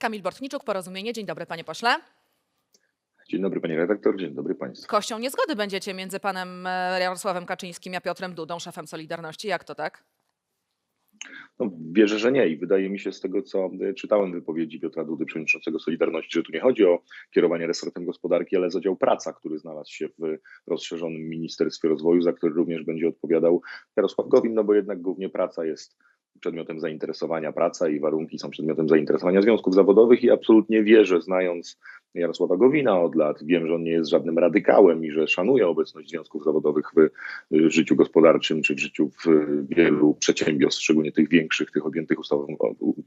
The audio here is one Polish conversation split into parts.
Kamil Bortniczuk, Porozumienie. Dzień dobry, panie pośle. Dzień dobry panie redaktor, dzień dobry państwu. Kością niezgody będziecie między panem e, Jarosławem Kaczyńskim a Piotrem Dudą, szefem Solidarności. Jak to tak? No, wierzę, że nie i wydaje mi się z tego, co y, czytałem wypowiedzi Piotra Dudy, przewodniczącego Solidarności, że tu nie chodzi o kierowanie resortem gospodarki, ale za dział praca, który znalazł się w rozszerzonym Ministerstwie Rozwoju, za który również będzie odpowiadał Jarosław Gowin, no bo jednak głównie praca jest przedmiotem zainteresowania praca i warunki są przedmiotem zainteresowania związków zawodowych i absolutnie wierzę, znając Jarosława Gowina od lat, wiem, że on nie jest żadnym radykałem i że szanuje obecność związków zawodowych w życiu gospodarczym czy w życiu w wielu przedsiębiorstw, szczególnie tych większych, tych objętych ustawową,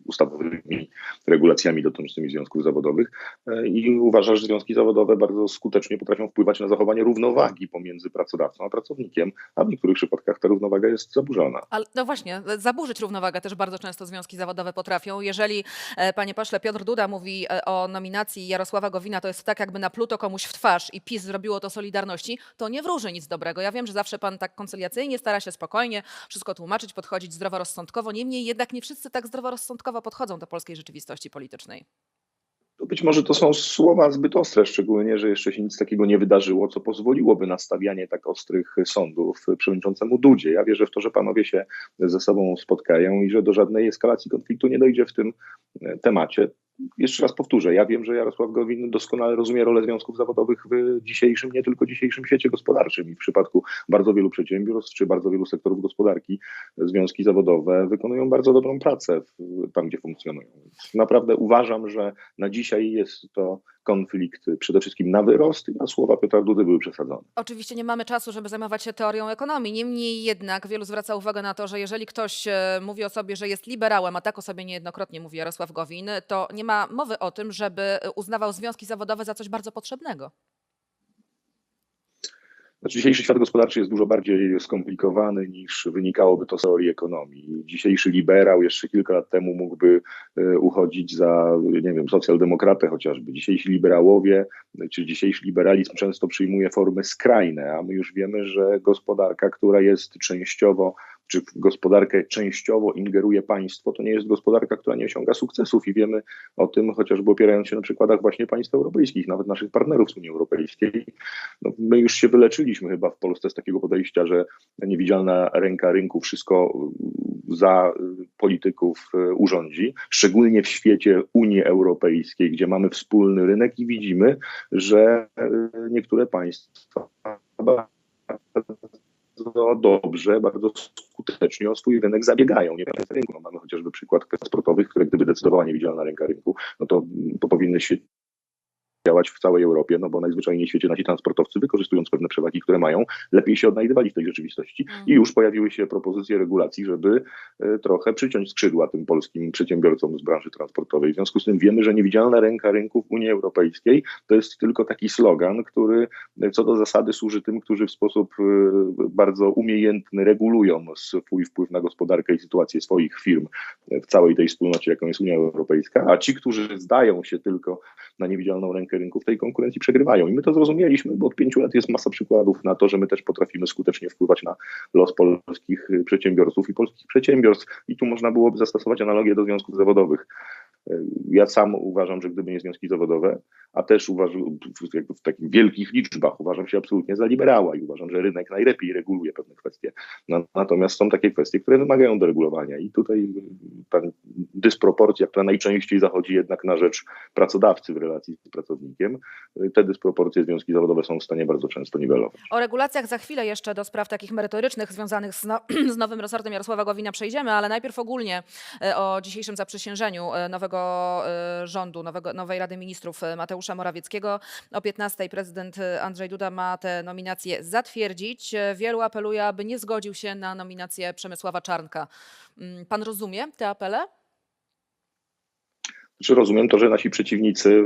ustawowymi regulacjami dotyczącymi związków zawodowych E, i uważa, że związki zawodowe bardzo skutecznie potrafią wpływać na zachowanie równowagi pomiędzy pracodawcą a pracownikiem, a w niektórych przypadkach ta równowaga jest zaburzona. Ale no właśnie, zaburzyć równowagę też bardzo często związki zawodowe potrafią. Jeżeli, e, panie pośle, Piotr Duda mówi e, o nominacji Jarosława To jest tak, jakby napluto komuś w twarz i PiS zrobiło to Solidarności, to nie wróży nic dobrego. Ja wiem, że zawsze pan tak koncyliacyjnie stara się spokojnie wszystko tłumaczyć, podchodzić zdroworozsądkowo. Niemniej jednak nie wszyscy tak zdroworozsądkowo podchodzą do polskiej rzeczywistości politycznej. To być może to są słowa zbyt ostre, szczególnie, że jeszcze się nic takiego nie wydarzyło, co pozwoliłoby na stawianie tak ostrych sądów przewodniczącemu Dudzie. Ja wierzę w to, że panowie się ze sobą spotkają i że do żadnej eskalacji konfliktu nie dojdzie w tym temacie. Jeszcze raz powtórzę, ja wiem, że Jarosław Gowin doskonale rozumie rolę związków zawodowych w dzisiejszym, nie tylko dzisiejszym świecie gospodarczym i w przypadku bardzo wielu przedsiębiorstw czy bardzo wielu sektorów gospodarki związki zawodowe wykonują bardzo dobrą pracę tam, gdzie funkcjonują. Naprawdę uważam, że na dzisiaj jest to konflikt przede wszystkim na wyrost na słowa Piotra Dudy były przesadzone. Oczywiście nie mamy czasu, żeby zajmować się teorią ekonomii. Niemniej jednak wielu zwraca uwagę na to, że jeżeli ktoś e, mówi o sobie, że jest liberałem, a tak o sobie niejednokrotnie mówi Jarosław Gowin, to nie ma mowy o tym, żeby e, uznawał związki zawodowe za coś bardzo potrzebnego. Znaczy, dzisiejszy świat gospodarczy jest dużo bardziej skomplikowany niż wynikałoby to z teorii ekonomii. Dzisiejszy liberał jeszcze kilka lat temu mógłby e, uchodzić za, nie wiem, socjaldemokratę chociażby. Dzisiejsi liberałowie, czy dzisiejszy liberalizm często przyjmuje formy skrajne, a my już wiemy, że gospodarka, która jest częściowo czy w gospodarkę częściowo ingeruje państwo, to nie jest gospodarka, która nie osiąga sukcesów i wiemy o tym chociażby opierając się na przykładach właśnie państw europejskich, nawet naszych partnerów z Unii Europejskiej. No, my już się wyleczyliśmy chyba w Polsce z takiego podejścia, że niewidzialna ręka rynku wszystko za polityków urządzi, szczególnie w świecie Unii Europejskiej, gdzie mamy wspólny rynek i widzimy, że niektóre państwa bardzo dobrze, bardzo skutecznie o swój rynek zabiegają. Nie rynku. No, mamy chociażby przykład transportowych, które gdyby decydowała niewidzialna ręka rynku, no to, to powinny się działać w całej Europie, no bo najzwyczajniej w świecie nasi transportowcy, wykorzystując pewne przewagi, które mają, lepiej się odnajdywali w tej rzeczywistości. Mm. I już pojawiły się propozycje regulacji, żeby e, trochę przyciąć skrzydła tym polskim przedsiębiorcom z branży transportowej. W związku z tym wiemy, że niewidzialna ręka rynku w Unii Europejskiej to jest tylko taki slogan, który e, co do zasady służy tym, którzy w sposób e, bardzo umiejętny regulują swój wpływ na gospodarkę i sytuację swoich firm w całej tej wspólnocie, jaką jest Unia Europejska, a ci, którzy zdają się tylko na niewidzialną rękę rynku w tej konkurencji przegrywają. I my to zrozumieliśmy, bo od pięciu lat jest masa przykładów na to, że my też potrafimy skutecznie wpływać na los polskich przedsiębiorców i polskich przedsiębiorstw. I tu można byłoby zastosować analogię do związków zawodowych. Ja sam uważam, że gdyby nie związki zawodowe, a też uważam jakby w takich wielkich liczbach, uważam się absolutnie za liberała i uważam, że rynek najlepiej reguluje pewne kwestie. No, natomiast są takie kwestie, które wymagają doregulowania i tutaj ta dysproporcja, która najczęściej zachodzi jednak na rzecz pracodawcy w relacji z pracownikiem, te dysproporcje związki zawodowe są w stanie bardzo często niwelować. O regulacjach za chwilę jeszcze do spraw takich merytorycznych związanych z, no, z nowym resortem Jarosława Gowina przejdziemy, ale najpierw ogólnie e, o dzisiejszym zaprzysiężeniu e, nowego e, rządu, nowego, nowej Rady Ministrów e, Mateusza Morawieckiego. O 15 prezydent e, Andrzej Duda ma te nominacje zatwierdzić. Wielu apeluje, aby nie zgodził się na nominację Przemysława Czarnka. Mm, Pan rozumie te apele? Czy rozumiem to, że nasi przeciwnicy y,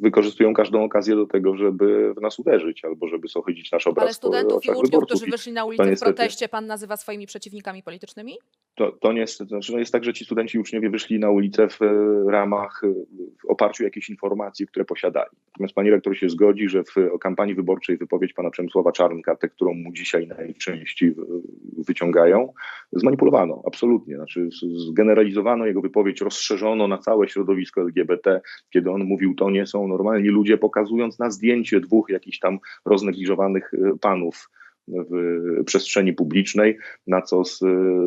wykorzystują każdą okazję do tego, żeby w nas uderzyć albo żeby zohydzić nasz obraz Ale studentów po i uczniów, którzy I wyszli na ulicę w niestety- proteście, pan nazywa swoimi przeciwnikami politycznymi? To, to nie jest, to znaczy no jest tak, że ci studenci uczniowie wyszli na ulicę w e, ramach, e, w oparciu o jakieś informacje, które posiadali. Natomiast pani rektor się zgodzi, że w kampanii wyborczej wypowiedź pana Przemysława Czarnka, tę, którą mu dzisiaj najczęściej wyciągają, zmanipulowano, absolutnie. Znaczy zgeneralizowano jego wypowiedź, rozszerzono na całe środowisko LGBT, kiedy on mówił, to nie są normalni ludzie, pokazując na zdjęcie dwóch jakichś tam roznegliżowanych e, panów w przestrzeni publicznej, na co z,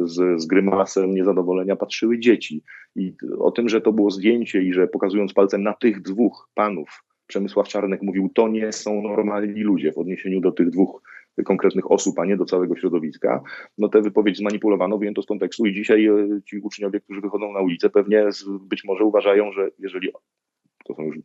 z, z grymasem niezadowolenia patrzyły dzieci. I o tym, że to było zdjęcie i że pokazując palcem na tych dwóch panów, Przemysław Czarnek mówił, to nie są normalni ludzie w odniesieniu do tych dwóch konkretnych osób, a nie do całego środowiska, no tę wypowiedź zmanipulowano, wyjęto z kontekstu i dzisiaj e, ci uczniowie, którzy wychodzą na ulicę, pewnie być może uważają, że jeżeli to są już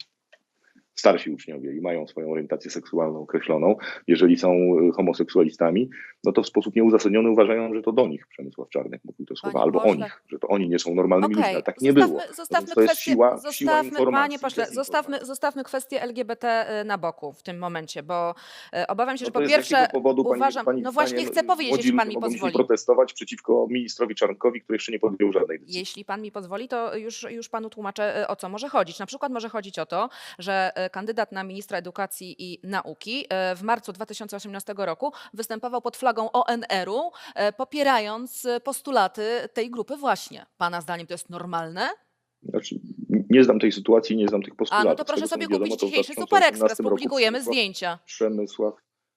starsi uczniowie i mają swoją orientację seksualną określoną, jeżeli są e, homoseksualistami, no to w sposób nieuzasadniony uważają, że to do nich Przemysław Czarnek mówił te słowa, Panie albo o pośle. nich, że to oni nie są normalnymi Okej, ludźmi, tak nie zostawmy, było. Zostawmy to jest kwestię, siła, siła zostawmy, informacji, panie zostawmy, zostawmy kwestię LGBT y, na boku w tym momencie, bo e, obawiam się, No że to po pierwsze powodu, pani- uważam, pani no właśnie chcę powiedzieć, jeśli pan mi pozwoli. protestować przeciwko ministrowi Czarnkowi, który jeszcze nie podjął żadnej decyzji. Jeśli pan mi pozwoli, to już, już panu tłumaczę, e, o co może chodzić. Na przykład może chodzić o to, że e, kandydat na ministra edukacji i nauki e, w marcu 2018 roku występował pod flagą ONR-u, e, popierając postulaty tej grupy właśnie. Pana zdaniem to jest normalne? Znaczy, nie znam tej sytuacji, nie znam tych A postulatów. no to proszę sobie wiadomo, kupić dzisiejszy 2018 Super Express, publikujemy zdjęcia. Przemysław,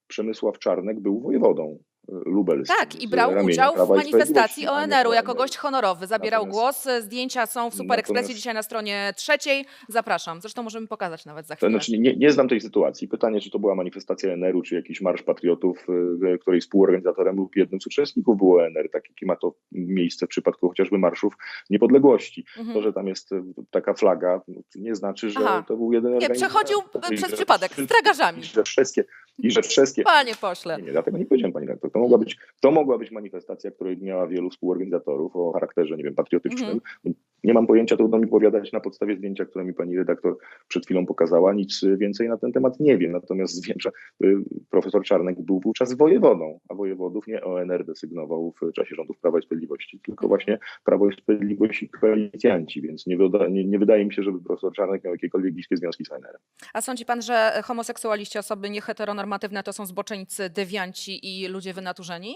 Przemysław Czarnek był wojewodą lubelskim. Tak, i brał udział w manifestacji nie ONR-u jako ONR-u. gość honorowy. Zabierał Natomiast- głos. e, Zdjęcia są w Super Expressie Natomiast- dzisiaj na stronie trzeciej. Zapraszam. Zresztą możemy pokazać nawet za To chwilę. znaczy, nie, nie znam tej sytuacji. Pytanie, czy to była manifestacja NR-u, czy jakiś Marsz Patriotów, y, której współorganizatorem lub jednym z uczestników było ONR, tak jakie ma to miejsce w przypadku chociażby Marszów Niepodległości. To, Mhm. że tam jest taka flaga, no, to nie znaczy, że Aha. to był jeden Nie, organizator. przechodził I przez przypadek, z tragarzami. Wszystkie, i że wszystkie Panie pośle. Nie, nie, dlatego nie powiedziałem pani redaktor. To mogła być, to mogła być manifestacja, której miała wielu współorganizatorów o charakterze, nie wiem, patriotycznym. Mhm. Nie mam pojęcia, trudno mi powiadać na podstawie zdjęcia, które mi pani redaktor przed chwilą pokazała. Nic więcej na ten temat nie wiem. Natomiast wiem, że y, profesor Czarnek był wówczas wojewodą, a wojewodów nie ONR desygnował w czasie rządów Prawa i Sprawiedliwości, tylko właśnie Prawo i Sprawiedliwość i koalicjanci, więc nie, wyda, nie, nie wydaje mi się, żeby profesor Czarnek miał jakiekolwiek bliskie związki z ONR-em. A sądzi pan, że homoseksualiści, osoby nieheteronormatywne to są zboczeńcy, dewianci i ludzie wynaturzeni?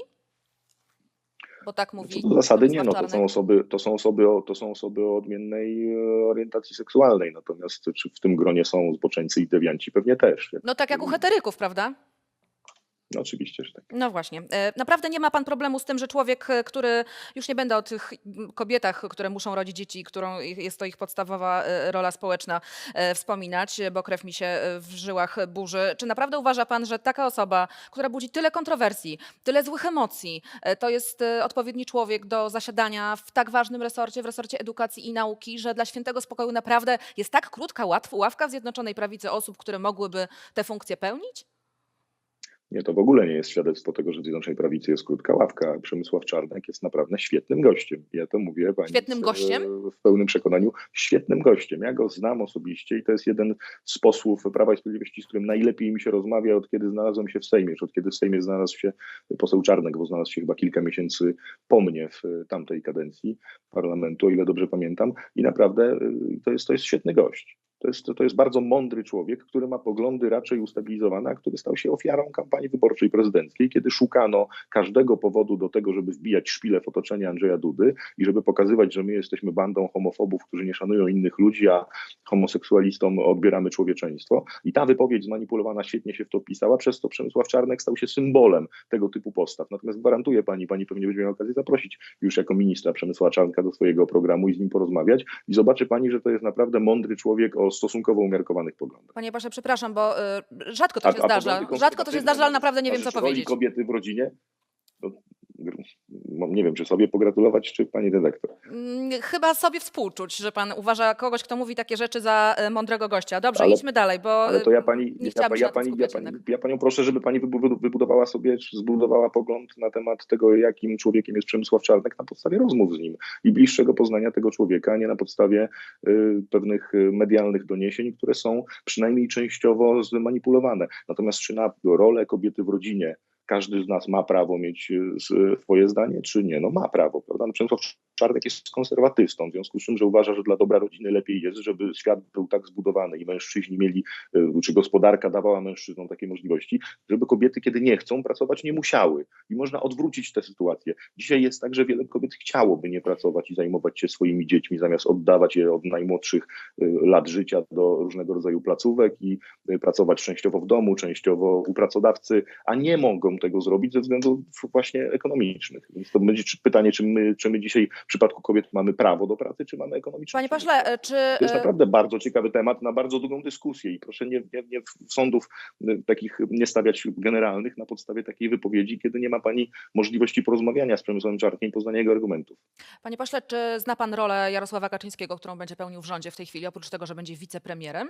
Bo tak mówi Co do zasady nie, no to są osoby, to są osoby, o, to są osoby o odmiennej e, orientacji seksualnej, natomiast czy w tym gronie są zboczeńcy i dewianci? Pewnie też. Jak, No tak jak u heteryków, prawda? No, oczywiście, że tak. No właśnie. E, Naprawdę nie ma pan problemu z tym, że człowiek, e, który, już nie będę o tych kobietach, które muszą rodzić dzieci, którą jest to ich podstawowa e, rola społeczna, wspominać, bo krew mi się w żyłach burzy. Czy naprawdę uważa pan, że taka osoba, która budzi tyle kontrowersji, tyle złych emocji, to jest odpowiedni człowiek do zasiadania w tak ważnym resorcie, w resorcie edukacji i nauki, że dla świętego spokoju naprawdę jest tak krótka łatw, ławka w Zjednoczonej Prawicy osób, które mogłyby te funkcje pełnić? Nie, to w ogóle nie jest świadectwo tego, że w Zjednoczonej Prawicy jest krótka ławka. Przemysław Czarnek jest naprawdę świetnym gościem. Ja to mówię pani Świetnym gościem? w pełnym przekonaniu. Świetnym gościem. Ja go znam osobiście i to jest jeden z posłów Prawa i Sprawiedliwości, z którym najlepiej mi się rozmawia od kiedy znalazłem się w Sejmie, czy od kiedy w Sejmie znalazł się poseł Czarnek, bo znalazł się chyba kilka miesięcy po mnie w tamtej kadencji parlamentu, o ile dobrze pamiętam. I naprawdę y, to jest, to jest świetny gość. To jest, to jest bardzo mądry człowiek, który ma poglądy raczej ustabilizowane, a który stał się ofiarą kampanii wyborczej prezydenckiej, kiedy szukano każdego powodu do tego, żeby wbijać szpilę w otoczenie Andrzeja Dudy i żeby pokazywać, że my jesteśmy bandą homofobów, którzy nie szanują innych ludzi, a homoseksualistom odbieramy człowieczeństwo. I ta wypowiedź zmanipulowana świetnie się w to wpisała, przez to Przemysław Czarnek stał się symbolem tego typu postaw. Natomiast gwarantuję pani, pani pewnie będzie miała okazję zaprosić już jako ministra Przemysława Czarnka do swojego programu i z nim porozmawiać i zobaczy pani, że to jest naprawdę mądry człowiek o stosunkowo umiarkowanych poglądach. Panie Boże, przepraszam, bo y, rzadko to A- się a zdarza. poglądy Rzadko to się zdarza, ale naprawdę nie wiem, co konserwatywne, powiedzieć. roli kobiety w rodzinie, nie wiem, czy sobie pogratulować, czy pani redaktor. Mm, Chyba sobie współczuć, że pan uważa kogoś, kto mówi takie rzeczy za y, mądrego gościa. Dobrze, Ale- idźmy dalej, bo Ale to ja y, pani, nie ja, ja, pani, ja, pani, ja panią proszę, żeby pani wybu- wybudowała sobie, czy zbudowała pogląd na temat tego, jakim człowiekiem jest Przemysław Czarnek na podstawie rozmów z nim i bliższego poznania tego człowieka, a nie na podstawie y, pewnych y, medialnych doniesień, które są przynajmniej częściowo zmanipulowane. Natomiast czy na rolę kobiety w rodzinie każdy z nas ma prawo mieć e, s- swoje zdanie, czy nie? No ma prawo, prawda? No Przemysław Czarnek jest konserwatystą, w związku z czym, że uważa, że dla dobra rodziny lepiej jest, żeby świat był tak zbudowany i mężczyźni mieli, e, czy gospodarka dawała mężczyznom takie możliwości, żeby kobiety, kiedy nie chcą pracować, nie musiały. I można odwrócić tę sytuację. Dzisiaj jest tak, że wiele kobiet chciałoby nie pracować i zajmować się swoimi dziećmi, zamiast oddawać je od najmłodszych y, lat życia do różnego rodzaju placówek i y, pracować częściowo w domu, częściowo u pracodawcy, a nie mogą tego zrobić ze względów właśnie ekonomicznych. Więc to będzie pytanie, czy my, czy my dzisiaj w przypadku kobiet mamy prawo do pracy, czy mamy ekonomiczne. Panie pośle, e, czy To jest e, naprawdę bardzo ciekawy temat na bardzo długą dyskusję i proszę nie, nie, nie sądów y, takich nie stawiać generalnych na podstawie takiej wypowiedzi, kiedy nie ma pani możliwości porozmawiania z Przemysłem Czarnkiem i poznania jego argumentów. panie pośle, czy zna pan rolę Jarosława Kaczyńskiego, którą będzie pełnił w rządzie w tej chwili, oprócz tego, że będzie wicepremierem?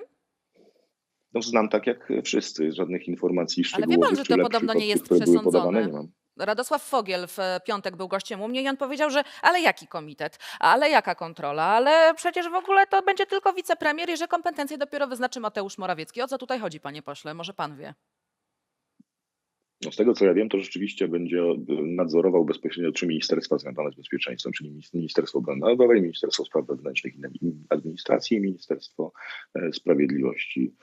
No, znam tak jak wszyscy, żadnych informacji Ale wie pan, szczegółowych. że to podobno od nie jest przesądzone. nie mam. Radosław Fogiel w piątek był gościem u mnie i on powiedział, że ale jaki komitet, ale jaka kontrola, ale przecież w ogóle to będzie tylko wicepremier i że kompetencje dopiero wyznaczy Mateusz Morawiecki. O co tutaj chodzi, panie pośle? Może pan wie? No, z tego co ja wiem, to rzeczywiście będzie nadzorował bezpośrednio trzy ministerstwa związane z bezpieczeństwem, czyli Minis- Ministerstwo Obrony Narodowej, Ministerstwo Spraw Wewnętrznych i Administracji i Ministerstwo e, Sprawiedliwości.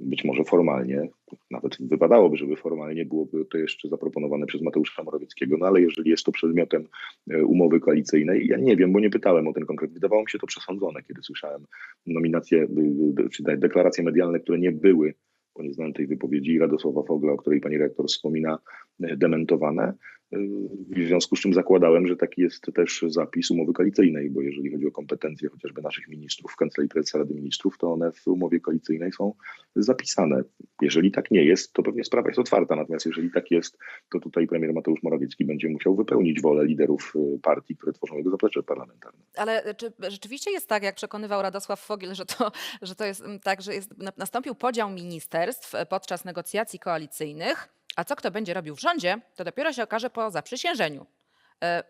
Być może formalnie, nawet wypadałoby, żeby formalnie byłoby to jeszcze zaproponowane przez Mateusza Morawieckiego, no ale jeżeli jest to przedmiotem e, umowy koalicyjnej, ja nie wiem, bo nie pytałem o ten konkret. Wydawało mi się to przesądzone, kiedy słyszałem nominacje, y, y, czy deklaracje medialne, które nie były bo nie znałem tej wypowiedzi Radosława Fogla, o której pani rektor wspomina, e, dementowane. W związku z czym zakładałem, że taki jest też zapis umowy koalicyjnej, bo jeżeli chodzi o kompetencje chociażby naszych ministrów w Kancelarii Prezesa Rady Ministrów, to one w umowie koalicyjnej są zapisane. Jeżeli tak nie jest, to pewnie sprawa jest otwarta, natomiast jeżeli tak jest, to tutaj premier Mateusz Morawiecki będzie musiał wypełnić wolę liderów e, partii, które tworzą jego zaplecze parlamentarne. Ale e, czy rzeczywiście jest tak, jak przekonywał Radosław Fogiel, że to, że to jest mm, tak, że jest, na- nastąpił podział ministerstw e, podczas negocjacji koalicyjnych, a co kto będzie robił w rządzie, to dopiero się okaże po zaprzysiężeniu. E,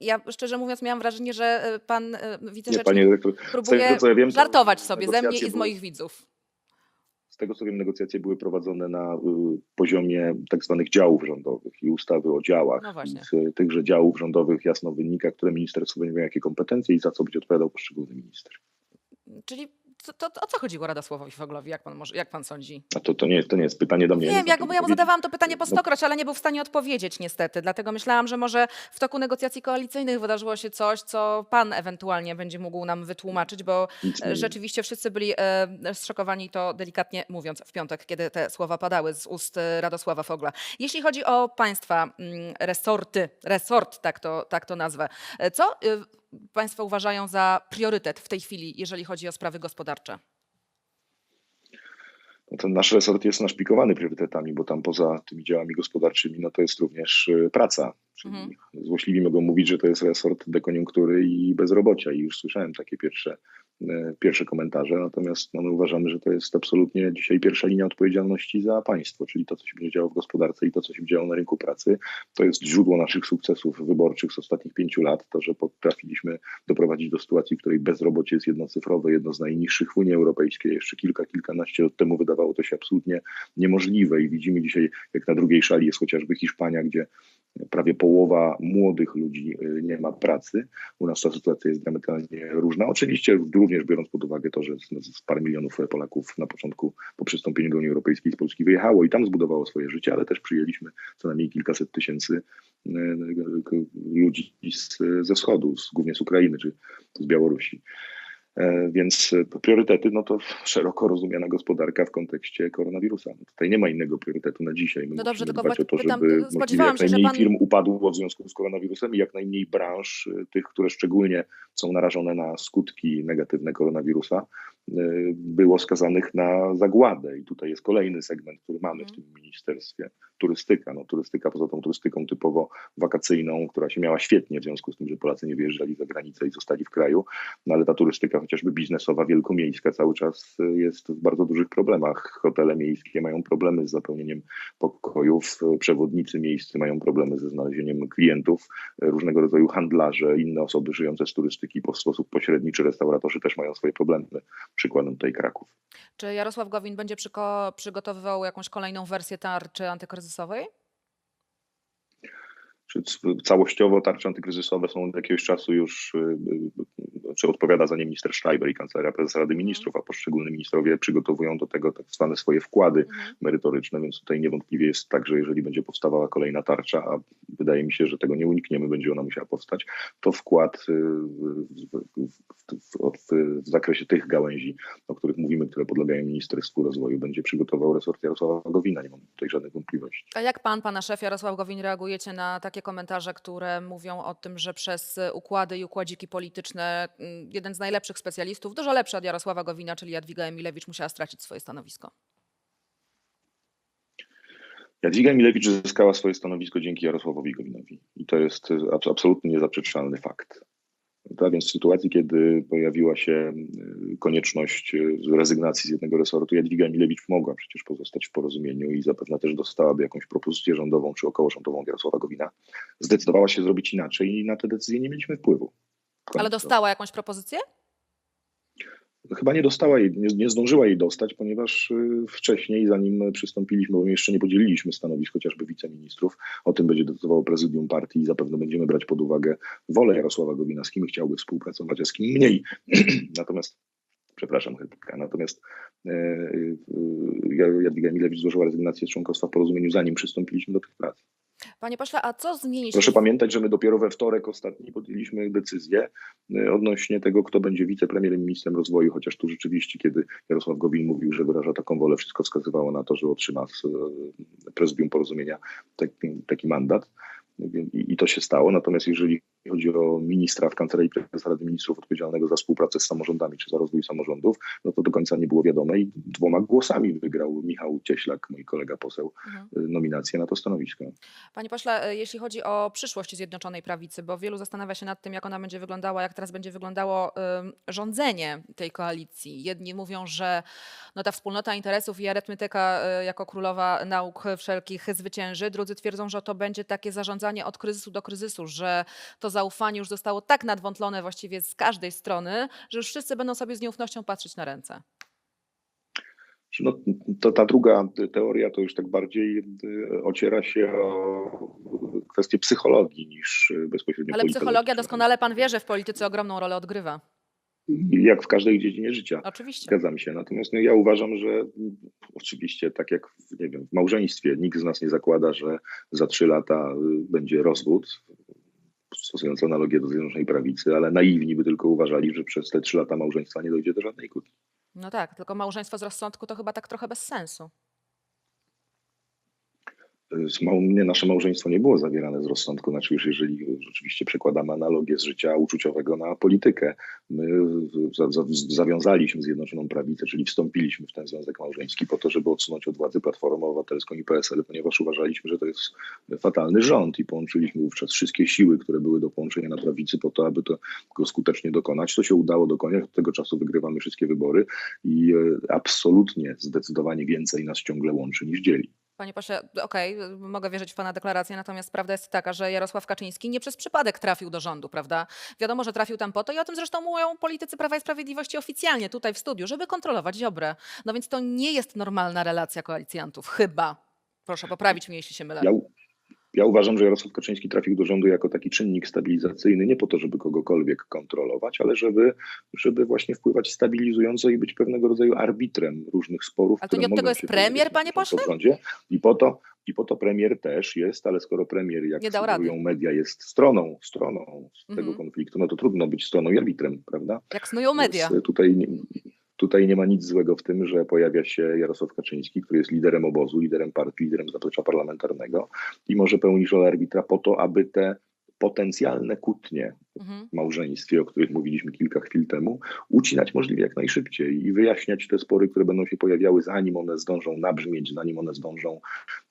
Ja szczerze mówiąc miałam wrażenie, że e, pan e, wicerzecznik próbuje co ja wiem, to żartować sobie ze mnie i z moich widzów. Z tego co wiem, negocjacje były prowadzone na y, poziomie tak zwanych działów rządowych i ustawy o działach. No właśnie. Z y, tychże działów rządowych jasno wynika, które ministerstwo będzie miało jakie kompetencje i za co będzie odpowiadał poszczególny minister. Czyli to, to, o co chodziło Radosławowi Foglowi, jak pan, może, jak pan sądzi? A to, to, nie, to nie jest pytanie do mnie. Wiem, nie znam ja, ja mu zadawałam to pytanie po No, stokroć, ale nie był w stanie odpowiedzieć niestety. Dlatego myślałam, że może w toku negocjacji koalicyjnych wydarzyło się coś, co pan ewentualnie będzie mógł nam wytłumaczyć, bo e, wiem. rzeczywiście wszyscy byli e, zszokowani, to delikatnie mówiąc, w piątek, kiedy te słowa padały z ust e, Radosława Fogla. Jeśli chodzi o państwa mm, resorty, resort, tak to, tak to nazwę, e, co państwo uważają za priorytet w tej chwili, jeżeli chodzi o sprawy gospodarcze? No nasz resort jest naszpikowany priorytetami, bo tam poza tymi działami gospodarczymi, no to jest również y, praca. Czyli Mhm. złośliwi mogą mówić, że to jest resort dekoniunktury i bezrobocia i już słyszałem takie pierwsze, e, pierwsze komentarze, natomiast no, my uważamy, że to jest absolutnie dzisiaj pierwsza linia odpowiedzialności za państwo, czyli to, co się będzie działo w gospodarce i to, co się działo na rynku pracy, to jest źródło naszych sukcesów wyborczych z ostatnich pięciu lat, to, że potrafiliśmy doprowadzić do sytuacji, w której bezrobocie jest jednocyfrowe, jedno z najniższych w Unii Europejskiej. Jeszcze kilka, kilkanaście lat temu wydawało to się absolutnie niemożliwe i widzimy dzisiaj, jak na drugiej szali jest chociażby Hiszpania, gdzie prawie połowa młodych ludzi y, nie ma pracy. U nas ta sytuacja jest diametralnie różna. Oczywiście również biorąc pod uwagę to, że z, z parę milionów Polaków na początku po przystąpieniu do Unii Europejskiej z Polski wyjechało i tam zbudowało swoje życie, ale też przyjęliśmy co najmniej kilkaset tysięcy y, y, ludzi z, ze wschodu, z, głównie z Ukrainy czy z Białorusi. E, Więc e, priorytety, no to szeroko rozumiana gospodarka w kontekście koronawirusa. No tutaj nie ma innego priorytetu na dzisiaj. My No dobrze, tylko dbać o to, żeby możliwie jak najmniej pan- firm upadło w związku z koronawirusem i jak najmniej branż, y, tych, które szczególnie są narażone na skutki negatywne koronawirusa, było skazanych na zagładę. I tutaj jest kolejny segment, który mamy w Mhm. tym ministerstwie. Turystyka. No, turystyka poza tą turystyką typowo wakacyjną, która się miała świetnie w związku z tym, że Polacy nie wyjeżdżali za granicę i zostali w kraju, no ale ta turystyka chociażby biznesowa, wielkomiejska cały czas jest w bardzo dużych problemach. Hotele miejskie mają problemy z zapełnieniem pokojów, przewodnicy miejscy mają problemy ze znalezieniem klientów, różnego rodzaju handlarze, inne osoby żyjące z turystyki po w sposób pośredniczy, restauratorzy też mają swoje problemy. Przykładem tutaj Kraków. Czy Jarosław Gowin będzie przygotowywał jakąś kolejną wersję tarczy antykryzysowej? Całościowo tarcze antykryzysowe są od jakiegoś czasu już, y, y, czy odpowiada za nie minister Schreiber i kancelaria prezesa Rady Ministrów, a poszczególni ministrowie przygotowują do tego tak zwane swoje wkłady Mhm. merytoryczne, więc tutaj niewątpliwie jest tak, że jeżeli będzie powstawała kolejna tarcza, a wydaje mi się, że tego nie unikniemy, będzie ona musiała powstać, to wkład y, w, w, w, w, w zakresie tych gałęzi, o których mówimy, które podlegają Ministerstwu Rozwoju, będzie przygotował resort Jarosława Gowina, nie mam tutaj żadnych wątpliwości. A jak pan, pana szef Jarosław Gowin reagujecie na takie komentarze, które mówią o tym, że przez układy i układziki polityczne mm, jeden z najlepszych specjalistów, dużo lepszy od Jarosława Gowina, czyli Jadwiga Emilewicz, musiała stracić swoje stanowisko? Jadwiga Emilewicz zyskała swoje stanowisko dzięki Jarosławowi Gowinowi i to jest abs- absolutnie niezaprzeczalny fakt. Prawda? Więc w sytuacji, kiedy pojawiła się y, konieczność y, rezygnacji z jednego resortu, Jadwiga Emilewicz mogła przecież pozostać w porozumieniu i zapewne też dostałaby jakąś propozycję rządową czy okołorządową Jarosława Gowina. Zdecydowała się zrobić inaczej i na te decyzje nie mieliśmy wpływu. Koniec Ale dostała jakąś propozycję? Chyba nie dostała jej, nie, nie zdążyła jej dostać, ponieważ y, wcześniej, zanim przystąpiliśmy, bo my jeszcze nie podzieliliśmy stanowisk chociażby wiceministrów, o tym będzie decydowało prezydium partii i zapewne będziemy brać pod uwagę wolę Jarosława Gowina, z kim chciałby współpracować, a z kim mniej. Natomiast, przepraszam, chybka, natomiast e, e, Jadwiga Emilewicz złożyła rezygnację z członkostwa w porozumieniu, zanim przystąpiliśmy do tych prac. Panie pośle, a co zmieni się? Proszę pamiętać, że my dopiero we wtorek ostatni podjęliśmy decyzję e, odnośnie tego, kto będzie wicepremierem i ministrem rozwoju, chociaż tu rzeczywiście, kiedy Jarosław Gowin mówił, że wyraża taką wolę, wszystko wskazywało na to, że otrzyma z e, prezydium porozumienia taki, taki mandat. I, I to się stało. Natomiast jeżeli chodzi o ministra w Kancelarii Prezesa Rady Ministrów odpowiedzialnego za współpracę z samorządami czy za rozwój samorządów, no to do końca nie było wiadome i dwoma głosami wygrał Michał Cieślak, mój kolega poseł, Mhm. e, nominację na to stanowisko. Panie pośle, e, jeśli chodzi o przyszłość Zjednoczonej Prawicy, bo wielu zastanawia się nad tym, jak ona będzie wyglądała, jak teraz będzie wyglądało ym, rządzenie tej koalicji. Jedni mówią, że no, ta wspólnota interesów i arytmetyka y, jako królowa nauk wszelkich zwycięży. Drudzy twierdzą, że to będzie takie zarządzanie od kryzysu do kryzysu, że to zaufanie już zostało tak nadwątlone właściwie z każdej strony, że już wszyscy będą sobie z nieufnością patrzeć na ręce. No, to ta druga teoria to już tak bardziej y, ociera się o kwestię psychologii niż bezpośrednio Ale psychologia doskonale pan wie, że w polityce ogromną rolę odgrywa. Jak w każdej dziedzinie życia. Oczywiście. Zgadzam się. Natomiast no, ja uważam, że mm, oczywiście, tak jak w, nie wiem, w małżeństwie, nikt z nas nie zakłada, że za trzy lata y, będzie rozwód, stosując analogię do Zjednoczonej Prawicy, ale naiwni by tylko uważali, że przez te trzy lata małżeństwa nie dojdzie do żadnej kłótni. No tak, tylko małżeństwo z rozsądku to chyba tak trochę bez sensu. Nasze małżeństwo nie było zawierane z rozsądku, znaczy już jeżeli rzeczywiście przekładamy analogię z życia uczuciowego na politykę. My za, za, zawiązaliśmy Zjednoczoną Prawicę, czyli wstąpiliśmy w ten związek małżeński po to, żeby odsunąć od władzy Platformę Obywatelską i PSL, ponieważ uważaliśmy, że to jest fatalny rząd i połączyliśmy wówczas wszystkie siły, które były do połączenia na prawicy po to, aby to go skutecznie dokonać. To się udało dokonać, od tego czasu wygrywamy wszystkie wybory i e, absolutnie, zdecydowanie więcej nas ciągle łączy niż dzieli. Panie pośle, okej, mogę wierzyć w Pana deklarację, natomiast prawda jest taka, że Jarosław Kaczyński nie przez przypadek trafił do rządu, prawda? Wiadomo, że trafił tam po to i o tym zresztą mówią politycy Prawa i Sprawiedliwości oficjalnie tutaj w studiu, żeby kontrolować Ziobrę. No więc to nie jest normalna relacja koalicjantów, chyba. Proszę poprawić mnie, jeśli się mylę. Ja, ja uważam, że Jarosław Kaczyński trafił do rządu jako taki czynnik stabilizacyjny, nie po to, żeby kogokolwiek kontrolować, ale żeby, żeby właśnie wpływać stabilizująco i być pewnego rodzaju arbitrem różnych sporów. Ale to nie od tego jest premier, panie pośle? rządzie. I po to, I po to premier też jest, ale skoro premier, jak rady. media, jest stroną, stroną z tego Mhm. konfliktu, no to trudno być stroną i arbitrem, prawda? Jak snują media. Więc tutaj, nie- tutaj nie ma nic złego w tym, że pojawia się Jarosław Kaczyński, który jest liderem obozu, liderem partii, liderem zaplecza parlamentarnego i może pełnić rolę arbitra po to, aby te potencjalne kłótnie małżeństwie, o których mówiliśmy kilka chwil temu, ucinać możliwie jak najszybciej i wyjaśniać te spory, które będą się pojawiały, zanim one zdążą nabrzmieć, zanim one zdążą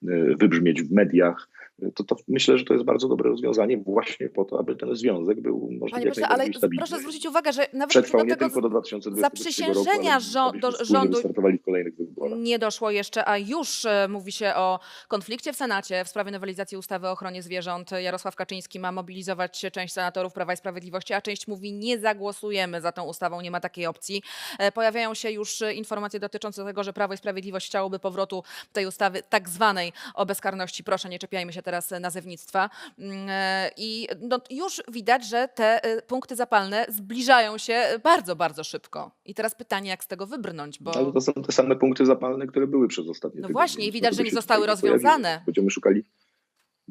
e, wybrzmieć w mediach. To, to myślę, że to jest bardzo dobre rozwiązanie właśnie po to, aby ten związek był możliwie jak najbardziej stabilny. proszę zwrócić uwagę, że nawet Przetrwał nie tylko do 2023 roku, żo- do rządu- w kolejnych wyborach. nie doszło jeszcze, a już e, mówi się o konflikcie w Senacie w sprawie nowelizacji ustawy o ochronie zwierząt. Jarosław Kaczyński ma mobilizować część senatorów Prawa Prawa i Sprawiedliwości, a część mówi nie zagłosujemy za tą ustawą, nie ma takiej opcji. E, Pojawiają się już e, informacje dotyczące tego, że Prawo i Sprawiedliwość chciałoby powrotu tej ustawy tak zwanej o bezkarności. Proszę, nie czepiajmy się teraz nazewnictwa. Mm, e, I no, już widać, że te punkty zapalne zbliżają się bardzo, bardzo szybko. I teraz pytanie, jak z tego wybrnąć, bo... Ale to są te same punkty zapalne, które były przez ostatnie No tygodnie, właśnie, i widać, że nie zostały rozwiązane. Będziemy szukali,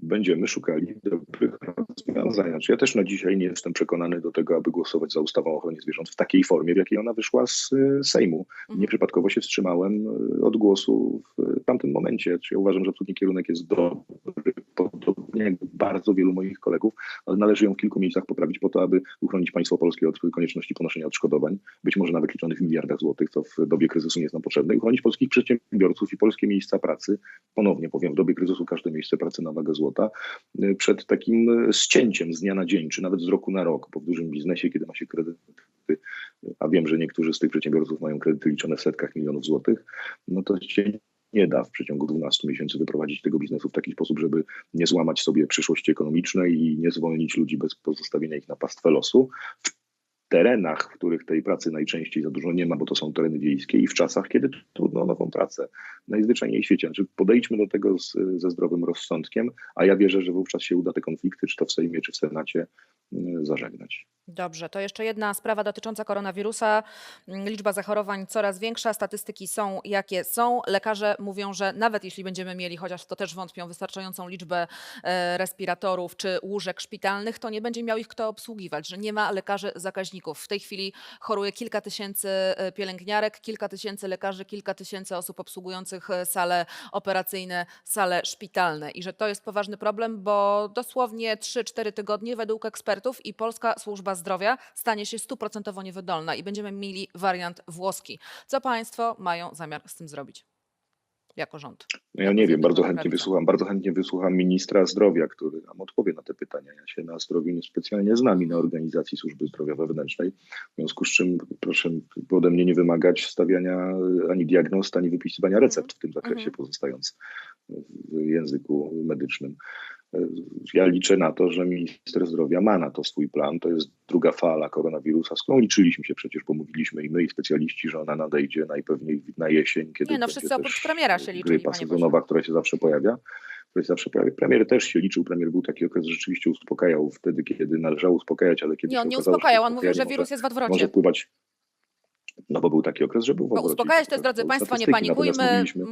będziemy szukali dobrych rozwiązań. Znaczy, ja też na dzisiaj nie jestem przekonany do tego, aby głosować za ustawą o ochronie zwierząt w takiej formie, w jakiej ona wyszła z y, Sejmu. Mhm. Nieprzypadkowo się wstrzymałem y, od głosu w tamtym momencie. Czy ja uważam, że absolutnie kierunek jest dobry, podobnie jak bardzo wielu moich kolegów, ale należy ją w kilku miejscach poprawić po to, aby uchronić państwo polskie od konieczności ponoszenia odszkodowań, być może nawet liczonych w miliardach złotych, co w dobie kryzysu nie jest nam potrzebne, i uchronić polskich przedsiębiorców i polskie miejsca pracy, ponownie powiem, w dobie kryzysu każde miejsce pracy na wagę złota, y, przed takim ścięciem z dnia na dzień, czy nawet z roku na rok, bo w dużym biznesie, kiedy ma się kredyty, a wiem, że niektórzy z tych przedsiębiorców mają kredyty liczone w setkach milionów złotych, no to się nie da w przeciągu 12 miesięcy wyprowadzić tego biznesu w taki sposób, żeby nie złamać sobie przyszłości ekonomicznej i nie zwolnić ludzi bez pozostawienia ich na pastwę losu. W terenach, w których tej pracy najczęściej za dużo nie ma, bo to są tereny wiejskie i w czasach, kiedy trudno o nową pracę. Najzwyczajniej w świecie. Znaczy podejdźmy do tego z, ze zdrowym rozsądkiem, a ja wierzę, że wówczas się uda te konflikty, czy to w Sejmie, czy w Senacie, y, zażegnać. Dobrze, to jeszcze jedna sprawa dotycząca koronawirusa. Mm, Liczba zachorowań coraz większa, statystyki są jakie są. Lekarze mówią, że nawet jeśli będziemy mieli, chociaż to też wątpią, wystarczającą liczbę e, respiratorów czy łóżek szpitalnych, to nie będzie miał ich kto obsługiwać, że nie ma lekarzy zakaźników. W tej chwili choruje kilka tysięcy e, pielęgniarek, kilka tysięcy lekarzy, kilka tysięcy osób obsługujących e, sale operacyjne, sale szpitalne i że to jest poważny problem, bo dosłownie 3-4 tygodnie według ekspertów i Polska Służba Zdrowia stanie się stuprocentowo niewydolna i będziemy mieli wariant włoski. Co państwo mają zamiar z tym zrobić? Jako rząd. No ja nie wiem, bardzo chętnie wysłucham, bardzo chętnie wysłucham ministra zdrowia, który nam odpowie na te pytania. Ja się na zdrowiu niespecjalnie znam i na organizacji służby zdrowia wewnętrznej. W związku z czym proszę ode mnie nie wymagać stawiania ani diagnoz, ani wypisywania recept w tym zakresie, Mhm. pozostając w języku medycznym. Ja liczę na to, że minister zdrowia ma na to swój plan. To jest druga fala koronawirusa, z którą liczyliśmy się przecież, bo mówiliśmy i my, i specjaliści, że ona nadejdzie najpewniej na jesień, kiedy Nie, no wszyscy oprócz premiera się liczyli, Grypa sezonowa, która się zawsze pojawia. Która się zawsze pojawia. Premier też się liczył. Premier był taki okres, że rzeczywiście uspokajał wtedy, kiedy należało uspokajać, ale kiedy Nie, on nie okazało, uspokajał, on mówił, że uspokajanie wirus jest w może, odwrocie. może wpływać. No bo był taki okres, że był w odwrocie. uspokajać to jest, drodzy Państwo, nie panikujmy, Mówiliśmy,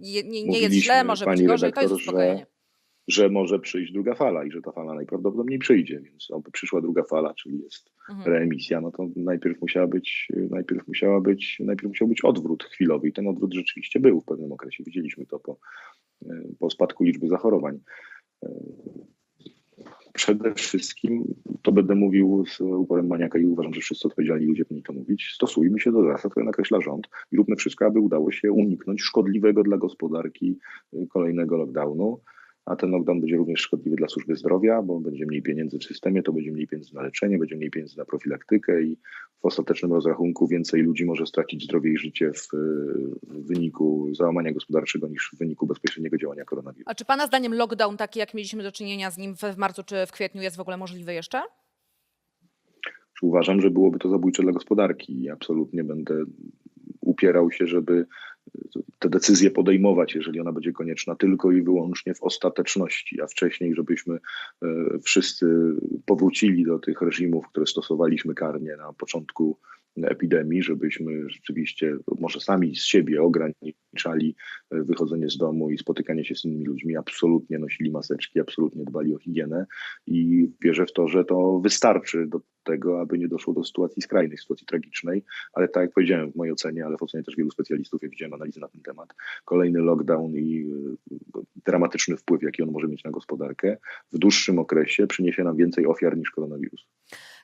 nie, nie, jest źle, może być gorzej, to jest redaktor, że-. Że może przyjść druga fala i że ta fala najprawdopodobniej przyjdzie, więc oby przyszła druga fala, czyli jest Mhm. reemisja, no to najpierw musiała być, najpierw musiała być, najpierw musiał być odwrót chwilowy i ten odwrót rzeczywiście był w pewnym okresie. Widzieliśmy to po, po spadku liczby zachorowań. Przede wszystkim, to będę mówił z uporem maniaka i uważam, że wszyscy odpowiedzialni ludzie powinni to mówić, stosujmy się do zasad, które nakreśla rząd i róbmy wszystko, aby udało się uniknąć szkodliwego dla gospodarki y, kolejnego lockdownu a ten lockdown będzie również szkodliwy dla służby zdrowia, bo będzie mniej pieniędzy w systemie, to będzie mniej pieniędzy na leczenie, będzie mniej pieniędzy na profilaktykę i w ostatecznym rozrachunku więcej ludzi może stracić zdrowie i życie w, w wyniku załamania gospodarczego niż w wyniku bezpośredniego działania koronawirusa. A czy Pana zdaniem lockdown taki, jak mieliśmy do czynienia z nim w, marcu czy w kwietniu, jest w ogóle możliwy jeszcze? Czy uważam, że byłoby to zabójcze dla gospodarki i absolutnie będę upierał się, żeby te decyzje podejmować, jeżeli ona będzie konieczna, tylko i wyłącznie w ostateczności, a wcześniej, żebyśmy e, wszyscy powrócili do tych reżimów, które stosowaliśmy karnie na początku epidemii, żebyśmy rzeczywiście może sami z siebie ograniczali e, wychodzenie z domu i spotykanie się z innymi ludźmi, absolutnie nosili maseczki, absolutnie dbali o higienę i wierzę w to, że to wystarczy do tego, aby nie doszło do sytuacji skrajnej, sytuacji tragicznej, ale tak jak powiedziałem w mojej ocenie, ale w ocenie też wielu specjalistów, ja widziałem analizy na ten temat, kolejny lockdown i y, dramatyczny wpływ, jaki on może mieć na gospodarkę, w dłuższym okresie przyniesie nam więcej ofiar niż koronawirus.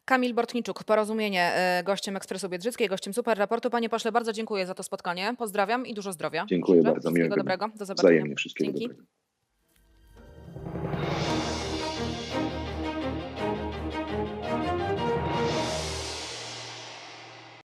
Kamil Bortniczuk, Porozumienie, y, gościem Ekspresu Biedrzyckiej, gościem Super Raportu. Panie pośle, bardzo dziękuję za to spotkanie. Pozdrawiam i dużo zdrowia. Dziękuję Życzę. bardzo. Wszystkiego Miłego dobrego. Do zobaczenia. Wzajemnie wszystkiego Dzięki. dobrego.